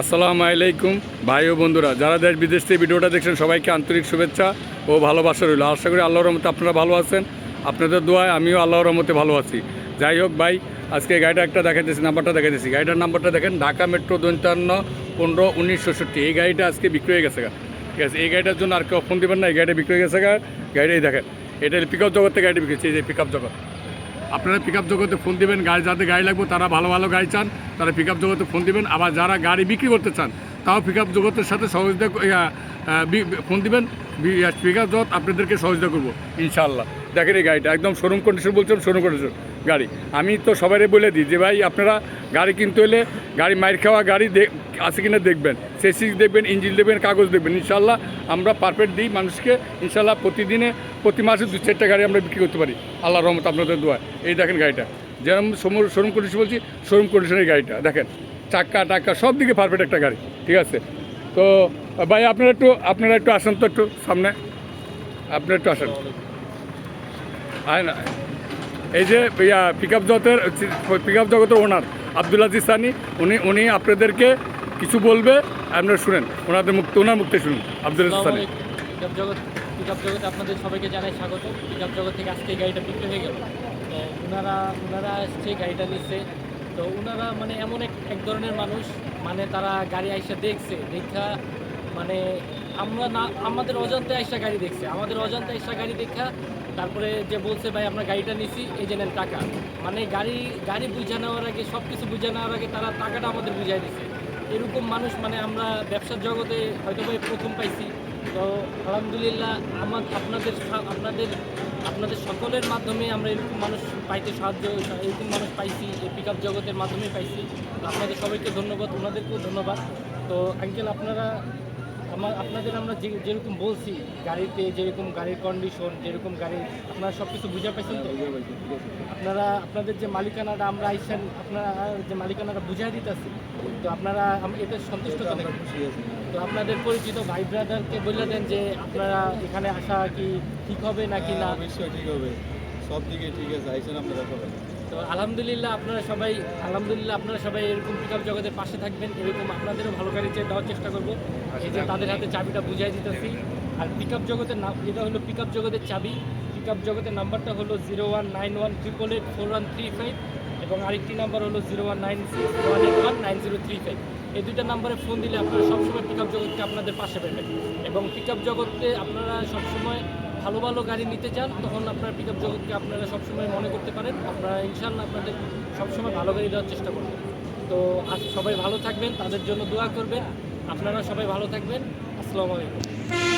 আসসালামু আলাইকুম, ভাই ও বন্ধুরা। যারা দেশ, বিদেশ থেকে ভিডিওটা দেখছেন, সবাইকে আন্তরিক শুভেচ্ছা ও ভালোবাসা রইল। আশা করি আল্লাহর রহমতে আপনারা ভালো আছেন। আপনাদের দোয়ায় আমিও আল্লাহর রহমতে ভালো আছি। যাই হোক ভাই, আজকে গাড়িটা একটা দেখাইতেছি, নাম্বারটা দেখাইতেছি। গাড়িটার নাম্বারটা দেখেন, ঢাকা মেট্রো দন্তান্ন পনেরো উনিশ ষষট্টি এই গাড়িটা আজকে বিক্রি হয়ে গেছে ঠিক আছে, এই গাড়িটার জন্য আর কেউ ফোন দেবেন না, এই গাড়িটা বিক্রি হয়ে গেছে গাড়িটাই দেখেন, এটা পিক আপ জগতে গাড়িটা বিক্রি এই যে পিক আপ জগৎ। আপনারা পিক আপ জগতে ফোন দিবেন, গাড়ি যাদের গাড়ি লাগবে তারা ভালো ভালো গাড়ি চান, তারা পিক আপ জগতে ফোন দিবেন, আবার যারা গাড়ি বিক্রি করতে চান, তাও পিক আপ জগতের সাথে সহযোগিতা ফোন দিবেন পিক আপ জগৎ আপনাদেরকে সহযোগিতা করব, ইনশাআল্লাহ। দেখেন এই গাড়িটা, একদম শোরুম কন্ডিশন বলছেন শোরুম কন্ডিশন গাড়ি। আমি তো সবাই বলে দিই যে, ভাই, আপনারা গাড়ি কিনতে হলে গাড়ি, মাইর খাওয়া গাড়ি আছে কিনা দেখবেন। সেসিস দেখবেন, ইঞ্জিন দেখবেন, কাগজ দেখবেন। ইনশাল্লাহ আমরা পারফেক্ট দিই মানুষকে। ইনশাল্লাহ প্রতিদিনে, প্রতি মাসে দু, চারটা গাড়ি আমরা বিক্রি করতে পারি। আল্লাহ রহমত আপনাদের দোয়া এই দেখেন গাড়িটা। যেরকম শোরুম কন্ডিশন বলছি, শোরুম কন্ডিশনের গাড়িটা। দেখেন চাক্কা টাক্কা সব দিকে পারফেক্ট একটা গাড়ি। ঠিক আছে? তো, ভাই, আপনারা একটু আপনারা একটু আসেন তো একটু সামনে। আপনারা একটু আসেন। আয় না। এই যে পিক আপ জগতের পিক আপ জগতের ওনার আব্দুল আজিজ সানি, উনি উনি আপনাদেরকে কিছু বলবে, আপনারা শুনেন। ওনাদের মুক্ত, ওনার মুক্তি শুনুন, আব্দুল আজিজ সানি। পিকআপ জগৎ পিকআপ জগতে আপনাদের সবাইকে জানাই স্বাগত। পিক আপ জগৎ থেকে আজকে গাড়িটা বিক্রি হয়ে গেল। তো ওনারা ওনারা আসছে গাড়িটা নিচ্ছে। তো ওনারা মানে এমন এক এক ধরনের মানুষ মানে তারা গাড়ি আইসা দেখছে, দেখা মানে আমরা না, আমাদের অজান্তে আইসা গাড়ি দেখছে। আমাদের অজান্তে আইসা গাড়ি দেখা তারপরে যে বলছে, ভাই, আমরা গাড়িটা নিছি, এই যে টাকা। মানে গাড়ি গাড়ি বুঝে নেওয়ার আগে সব কিছু বুঝে নেওয়ার আগে তারা টাকাটা আমাদের বুঝাই দিছে। এরকম মানুষ মানে আমরা ব্যবসার জগতে হয়তো ভাই প্রথম পাইছি। তো আলহামদুলিল্লাহ, আমার, আপনাদের আপনাদের আপনাদের সকলের মাধ্যমে আমরা এরকম মানুষ পাইতে সাহায্য, এরকম মানুষ পাইছি, এই পিক আপ জগতের মাধ্যমে পাইছি। আপনাদের সবাইকে ধন্যবাদ, ওনাদেরকেও ধন্যবাদ। তো আঙ্কেল আপনারা আমার আপনাদের আমরা যে, যেরকম বলছি, গাড়িতে যেরকম গাড়ির কন্ডিশন যেরকম গাড়ি, আপনারা সব কিছু বুঝে পাইছেন তো? আপনারা, আপনাদের যে মালিকানাটা আমরা আইসেন, আপনারা যে মালিকানাটা বুঝাই দিতেছি, তো আপনারা এতে সন্তুষ্ট তো তো আপনাদের পরিচিত ভাই ব্রাদারকে বলে দেন যে আপনারা এখানে আসা কি ঠিক হবে নাকি না? অবশ্যই ঠিক হবে। সব দিকে ঠিক আছে, আইসেন আপনারা তো আলহামদুলিল্লাহ আপনারা সবাই, আলহামদুলিল্লাহ আপনারা সবাই এরকম পিক আপ জগতের পাশে থাকবেন, এরকম আপনাদেরও ভালো গাড়ি চেয়ে দেওয়ার চেষ্টা করব। এই যে তাদের হাতে চাবিটা বুঝাই দিতেছি। আর পিক আপ জগতের নাম, এটা হলো পিক আপ জগতের চাবি। পিক আপ জগতের নাম্বারটা হলো zero one nine one triple eight four one three five এবং আরেকটি নাম্বার হলো zero one nine six one eight one nine zero three five এই দুইটা নাম্বারে ফোন দিলে আপনারা সবসময় পিক আপ জগৎকে আপনাদের পাশে পাবেন এবং পিক আপ জগতে আপনারা সবসময় ভালো ভালো গাড়ি নিতে চান, তখন আপনার পিক আপ জগৎকে আপনারা সবসময় মনে করতে পারেন। আপনারা ইনশাল্লাহ আপনাদের সবসময় ভালো গাড়ি দেওয়ার চেষ্টা করবেন। তো আজ সবাই ভালো থাকবেন, তাদের জন্য দোয়া করবেন। আপনারা সবাই ভালো থাকবেন। আসসালামু আলাইকুম।